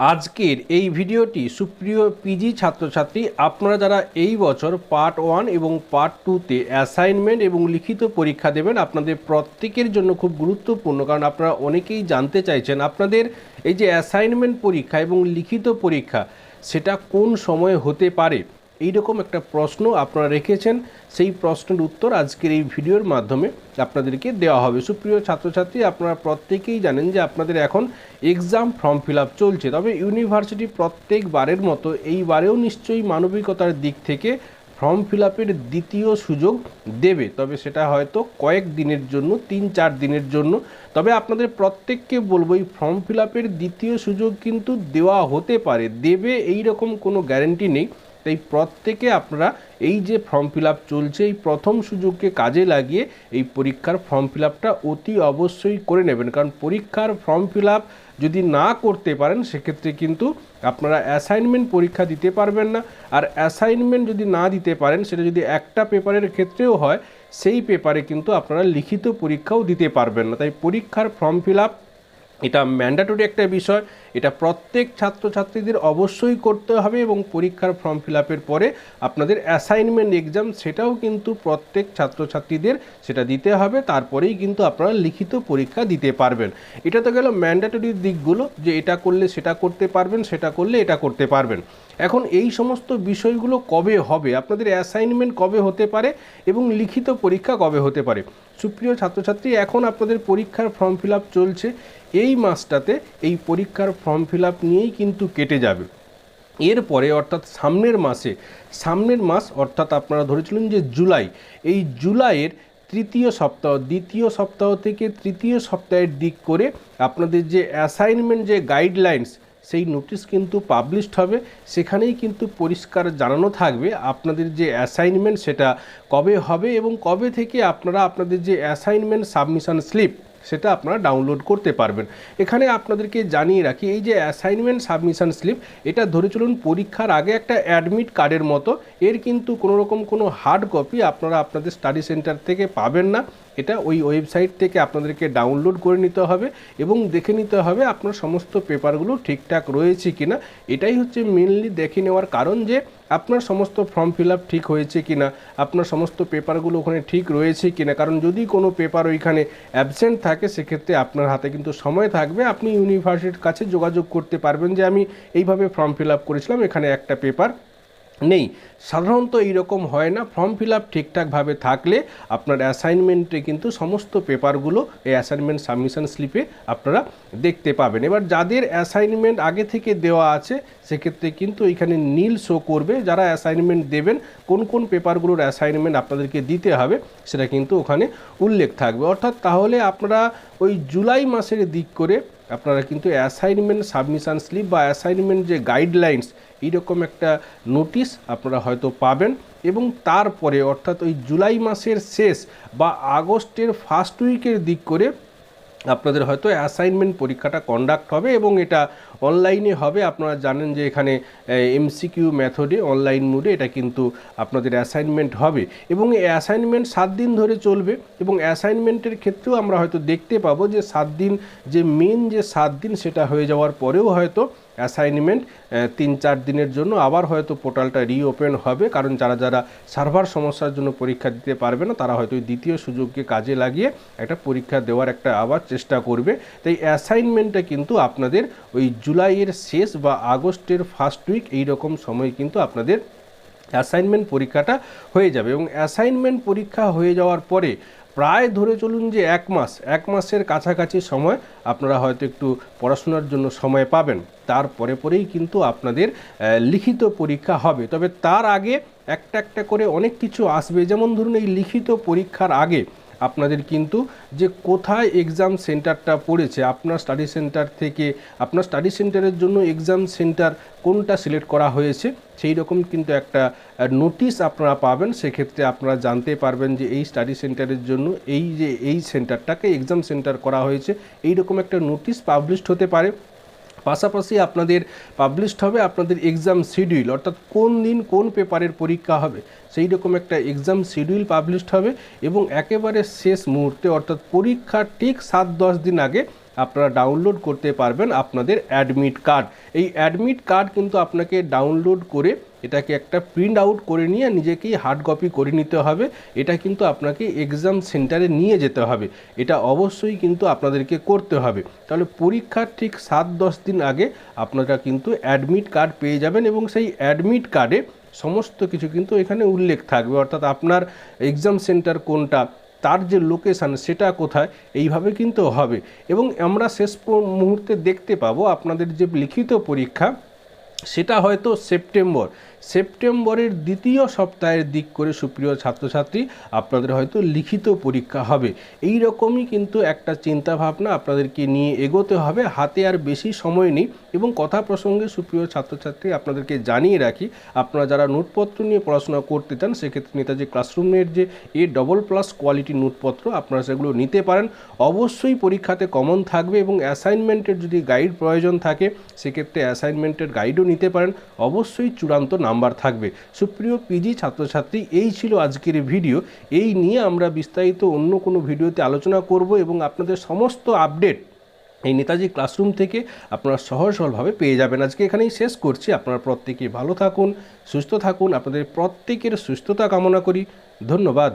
আজকের এই ভিডিওটি সুপ্রিয় পিজি ছাত্রছাত্রী, আপনারা যারা এই বছর পার্ট ওয়ান এবং পার্ট টুতে অ্যাসাইনমেন্ট এবং লিখিত পরীক্ষা দেবেন, আপনাদের প্রত্যেকের জন্য খুব গুরুত্বপূর্ণ, কারণ আপনারা অনেকেই জানতে চাইছেন আপনাদের এই যে অ্যাসাইনমেন্ট পরীক্ষা এবং লিখিত পরীক্ষা, সেটা কোন সময়ে হতে পারে? এইরকম একটা প্রশ্ন আপনারা রেখেছেন, সেই প্রশ্নের উত্তর আজকের এই ভিডিওর মাধ্যমে আপনাদেরকে দেওয়া হবে। সুপ্রিয় ছাত্রছাত্রী, আপনারা প্রত্যেকেই জানেন যে আপনাদের এখন এক্সাম ফর্ম ফিল চলছে। তবে ইউনিভার্সিটি প্রত্যেকবারের মতো এইবারেও নিশ্চয়ই মানবিকতার দিক থেকে ফর্ম ফিল দ্বিতীয় সুযোগ দেবে। তবে সেটা হয়তো কয়েক দিনের জন্য, তিন চার দিনের জন্য। তবে আপনাদের প্রত্যেককে বলব, এই ফর্ম ফিল দ্বিতীয় সুযোগ কিন্তু দেওয়া হতে পারে। দেবে এই রকম কোনো গ্যারেন্টি নেই। তাই প্রত্যেকে আপনারা এই যে ফর্ম ফিল চলছে, এই প্রথম সুযোগকে কাজে লাগিয়ে এই পরীক্ষার ফর্ম ফিল অতি অবশ্যই করে নেবেন। কারণ পরীক্ষার ফর্ম ফিল যদি না করতে পারেন, সেক্ষেত্রে কিন্তু আপনারা অ্যাসাইনমেন্ট পরীক্ষা দিতে পারবেন না। আর অ্যাসাইনমেন্ট যদি না দিতে পারেন, সেটা যদি একটা পেপারের ক্ষেত্রেও হয়, সেই পেপারে কিন্তু আপনারা লিখিত পরীক্ষাও দিতে পারবেন না। তাই পরীক্ষার ফর্ম ফিল এটা ম্যান্ডাটরি একটা বিষয়। এটা প্রত্যেক ছাত্রছাত্রীদের অবশ্যই করতে হবে এবং পরীক্ষার ফর্ম ফিল পরে আপনাদের অ্যাসাইনমেন্ট এক্সাম সেটাও কিন্তু প্রত্যেক ছাত্রছাত্রীদের সেটা দিতে হবে। তারপরেই কিন্তু আপনারা লিখিত পরীক্ষা দিতে পারবেন। এটা তো গেল ম্যান্ডাটরি দিকগুলো যে এটা করলে সেটা করতে পারবেন, সেটা করলে এটা করতে পারবেন। এখন এই সমস্ত বিষয়গুলো কবে হবে? আপনাদের অ্যাসাইনমেন্ট কবে হতে পারে এবং লিখিত পরীক্ষা কবে হতে পারে? সুপ্রিয় ছাত্রছাত্রী, এখন আপনাদের পরীক্ষার ফর্ম ফিল চলছে। এই মাসটাতে এই পরীক্ষার ফর্ম ফিল নিয়েই কিন্তু কেটে যাবে। এরপরে অর্থাৎ সামনের মাসে, সামনের মাস অর্থাৎ আপনারা ধরেছিলেন যে জুলাই, এই জুলাইয়ের তৃতীয় সপ্তাহ, দ্বিতীয় সপ্তাহ থেকে তৃতীয় সপ্তাহের দিক করে আপনাদের যে অ্যাসাইনমেন্ট যে গাইডলাইন্স সেই নোটিশ কিন্তু পাবলিশড হবে। সেখানেই কিন্তু পরিষ্কার জানানো থাকবে আপনাদের যে অ্যাসাইনমেন্ট সেটা কবে হবে এবং কবে থেকে আপনারা আপনাদের যে অ্যাসাইনমেন্ট সাবমিশন স্লিপ সেটা আপনারা ডাউনলোড করতে পারবেন। এখানে আপনাদেরকে জানিয়ে রাখি, এই যে অ্যাসাইনমেন্ট সাবমিশন স্লিপ এটা ধরে চলুন পরীক্ষার আগে একটা অ্যাডমিট কার্ডের মতো। এর কিন্তু কোনো রকম কোনো হার্ড কপি আপনারা আপনাদের স্টাডি সেন্টার থেকে পাবেন না। এটা ওই ওয়েবসাইট থেকে আপনাদেরকে ডাউনলোড করে নিতে হবে এবং দেখে নিতে হবে আপনার সমস্ত পেপারগুলো ঠিকঠাক রয়েছে কিনা। এটাই হচ্ছে মেনলি দেখে নেওয়ার কারণ যে আপনার সমস্ত ফর্ম ফিল ঠিক হয়েছে কিনা, আপনার সমস্ত পেপারগুলো ওখানে ঠিক রয়েছে কি না কারণ যদি কোনো পেপার ওইখানে অ্যাবসেন্ট থাকে সেক্ষেত্রে আপনার হাতে কিন্তু সময় থাকবে। আপনি ইউনিভার্সিটির কাছে যোগাযোগ করতে পারবেন যে, আমি এইভাবে ফর্ম ফিল আপ করেছিলাম, এখানে একটা পেপার নেই। সাধারণত এইরকম হয় না। ফর্ম ফিল আপ ঠিকঠাকভাবে থাকলে আপনার অ্যাসাইনমেন্টে কিন্তু সমস্ত পেপারগুলো এই অ্যাসাইনমেন্ট সাবমিশন স্লিপে আপনারা দেখতে পাবেন। এবার যাদের অ্যাসাইনমেন্ট আগে থেকে দেওয়া আছে, সেক্ষেত্রে কিন্তু এখানে নীল শো করবে। যারা অ্যাসাইনমেন্ট দেবেন, কোন কোন পেপারগুলোর অ্যাসাইনমেন্ট আপনাদেরকে দিতে হবে, সেটা কিন্তু ওখানে উল্লেখ থাকবে। অর্থাৎ তাহলে আপনারা ওই জুলাই মাসের দিক করে আপনারা কিন্তু অ্যাসাইনমেন্ট সাবমিশান স্লিপ বা অ্যাসাইনমেন্ট যে গাইডলাইন্স এইরকম একটা নোটিশ আপনারা হয়তো পাবেন এবং তারপরে অর্থাৎ ওই জুলাই মাসের শেষ বা আগস্টের ফার্স্ট উইকের দিক করে আপনাদের হয়তো অ্যাসাইনমেন্ট পরীক্ষাটা কন্ডাক্ট হবে এবং এটা অনলাইনে হবে। আপনারা জানেন যে এখানে এমসিকিউ মেথডে অনলাইন মোডে এটা কিন্তু আপনাদের অ্যাসাইনমেন্ট হবে। এবং এই অ্যাসাইনমেন্ট সাত দিন ধরে চলবে এবং অ্যাসাইনমেন্টের ক্ষেত্রেও আমরা হয়তো দেখতে পাবো যে সাত দিন, যে মেন যে সাত দিন সেটা হয়ে যাওয়ার পরেও হয়তো অ্যাসাইনমেন্ট তিন চার দিনের জন্য। আবার হয়তো পোর্টালটা রিওপেন হবে, কারণ যারা যারা সার্ভার সমস্যার জন্য পরীক্ষা দিতে পারবে না, তারা হয়তো দ্বিতীয় সুযোগকে কাজে লাগিয়ে একটা পরীক্ষা দেওয়ার একটা আবার চেষ্টা করবে। তাই অ্যাসাইনমেন্টটা কিন্তু আপনাদের ওই জুলাইয়ের শেষ বা আগস্টের ফার্স্ট উইক এই রকম সময় কিন্তু আপনাদের অ্যাসাইনমেন্ট পরীক্ষাটা হয়ে যাবে। এবং অ্যাসাইনমেন্ট পরীক্ষা হয়ে যাওয়ার পরে প্রায় ধরে চলুন যে এক মাস, এক মাসের কাছাকাছি সময় আপনারা হয়তো একটু পড়াশোনার জন্য সময় পাবেন। তারপরে পরেই কিন্তু আপনাদের লিখিত পরীক্ষা হবে। তবে তার আগে একটা একটা করে অনেক কিছু আসবে। যেমন ধরুন এই লিখিত পরীক্ষার আগে আপনাদের কিন্তু যে কোথায় এক্সাম সেন্টারটা পড়েছে, আপনার স্টাডি সেন্টার থেকে, আপনার স্টাডি সেন্টারের জন্য এক্সাম সেন্টার কোনটা সিলেক্ট করা হয়েছে, সেই রকম কিন্তু একটা নোটিশ আপনারা পাবেন। সেক্ষেত্রে আপনারা জানতে পারবেন যে এই স্টাডি সেন্টারের জন্য এই যে, এই সেন্টারটাকে এক্সাম সেন্টার করা হয়েছে। এই রকম একটা নোটিশ পাবলিশড হতে পারে। পাশাপাশি আপনাদের পাবলিশড হবে আপনাদের এক্সাম শিডিউল অর্থাৎ কোন দিন কোন পেপারের পরীক্ষা হবে, সেই রকম একটা এক্সাম শিডিউল পাবলিশড হবে এবং একেবারে শেষ মুহূর্তে, অর্থাৎ পরীক্ষার ঠিক সাত দশ দিন আগে আপনারা ডাউনলোড করতে পারবেন আপনাদের অ্যাডমিট কার্ড এই অ্যাডমিট কার্ড কিন্তু আপনাকে ডাউনলোড করে এটাকে একটা প্রিন্ট আউট করে নিয়ে নিজেকেই হার্ড কপি করে নিতে হবে। এটা কিন্তু আপনাকে এক্সাম সেন্টারে নিয়ে যেতে হবে। এটা অবশ্যই কিন্তু আপনাদেরকে করতে হবে। তাহলে পরীক্ষার ঠিক সাত দশ দিন আগে আপনারা কিন্তু অ্যাডমিট কার্ড পেয়ে যাবেন এবং সেই অ্যাডমিট কার্ডে সমস্ত কিছু কিন্তু এখানে উল্লেখ থাকবে। অর্থাৎ আপনার এক্সাম সেন্টার কোনটা, তার যে লোকেশান সেটা কোথায়, এইভাবে কিন্তু হবে। এবং আমরা শেষ মুহূর্তে দেখতে পাবো আপনাদের যে লিখিত পরীক্ষা, সেটা হয়তো সেপ্টেম্বর। সেপ্টেম্বরের দ্বিতীয় সপ্তাহের দিক করে, সুপ্রিয় ছাত্রছাত্রী, আপনাদের হয়তো লিখিত পরীক্ষা হবে। এই রকমই কিন্তু একটা চিন্তা ভাবনা আপনাদেরকে নিয়ে এগোতে হবে। হাতে আর বেশি সময় নেই এবং কথা প্রসঙ্গে, সুপ্রিয় ছাত্রছাত্রী, আপনাদেরকে জানিয়ে রাখি, আপনারা যারা নোটপত্র নিয়ে পড়াশোনা করতে চান, সেক্ষেত্রে নেতাজি ক্লাসরুমের যে এ ডবল প্লাস কোয়ালিটি নোটপত্র, আপনারা সেগুলো নিতে পারেন। অবশ্যই পরীক্ষাতে কমন থাকবে এবং অ্যাসাইনমেন্টের যদি গাইড প্রয়োজন থাকে, সেক্ষেত্রে অ্যাসাইনমেন্টের গাইডও নিতে পারেন। অবশ্যই চূড়ান্ত নাম্বার থাকবে। সুপ্রিয় পিজি ছাত্রছাত্রী, এই ছিল আজকের ভিডিও। এই নিয়ে আমরা বিস্তারিত অন্য কোনো ভিডিওতে আলোচনা করব এবং আপনাদের সমস্ত আপডেট এই নেতাজি ক্লাসরুম থেকে আপনারা সহজ সহজভাবে পেয়ে যাবেন। আজকে এখানেই শেষ করছি। আপনারা প্রত্যেকে ভালো থাকুন, সুস্থ থাকুন। আপনাদের প্রত্যেকের সুস্থতা কামনা করি। ধন্যবাদ।